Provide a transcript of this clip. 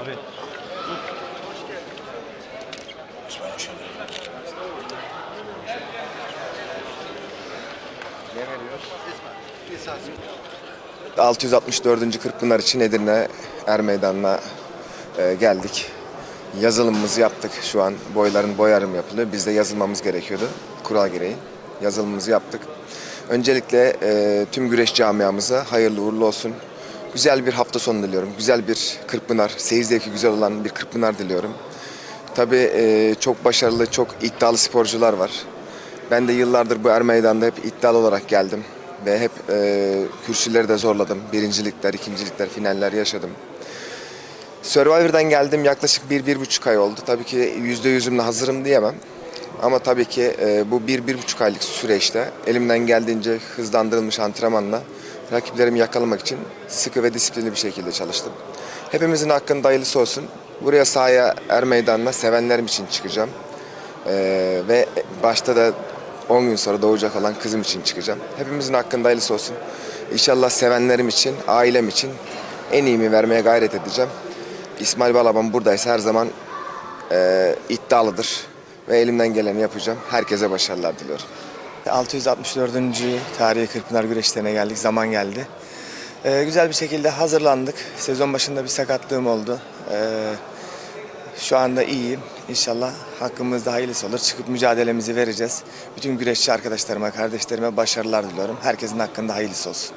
Abi. Ne veriyoruz? 664. Kırkpınar için Edirne Er Meydanı'na e, geldik. Yazılımımızı yaptık şu an. Boyların boyarım yapılıyor. Biz de yazılmamız gerekiyordu kural gereği. Yazılımımızı yaptık. Öncelikle e, tüm güreş camiamıza hayırlı uğurlu olsun. Güzel bir hafta sonu diliyorum. Güzel bir Kırkpınar, seyir zevki güzel olan bir Kırkpınar diliyorum. Tabii e, çok başarılı, çok iddialı sporcular var. Ben de yıllardır bu er meydanda hep iddialı olarak geldim. Ve hep e, kürsüleri de zorladım. Birincilikler, ikincilikler, finaller yaşadım. Survivor'dan geldim yaklaşık bir, bir buçuk ay oldu. Tabii ki yüzde yüzümle hazırım diyemem. Ama tabii ki e, bu bir, bir buçuk aylık süreçte elimden geldiğince hızlandırılmış antrenmanla rakiplerimi yakalamak için sıkı ve disiplinli bir şekilde çalıştım. Hepimizin hakkında hayırlısı olsun. Buraya sahaya er meydanına sevenlerim için çıkacağım. E, ve başta da 10 gün sonra doğacak olan kızım için çıkacağım. Hepimizin hakkında hayırlısı olsun. İnşallah sevenlerim için, ailem için en iyimi vermeye gayret edeceğim. İsmail Balaban buradaysa her zaman e, iddialıdır ve elimden geleni yapacağım. Herkese başarılar diliyorum. 664. tarihi Kırkpınar güreşlerine geldik. Zaman geldi. Ee, güzel bir şekilde hazırlandık. Sezon başında bir sakatlığım oldu. Ee, şu anda iyiyim. İnşallah hakkımızda hayırlısı olur. Çıkıp mücadelemizi vereceğiz. Bütün güreşçi arkadaşlarıma, kardeşlerime başarılar diliyorum. Herkesin hakkında hayırlısı olsun.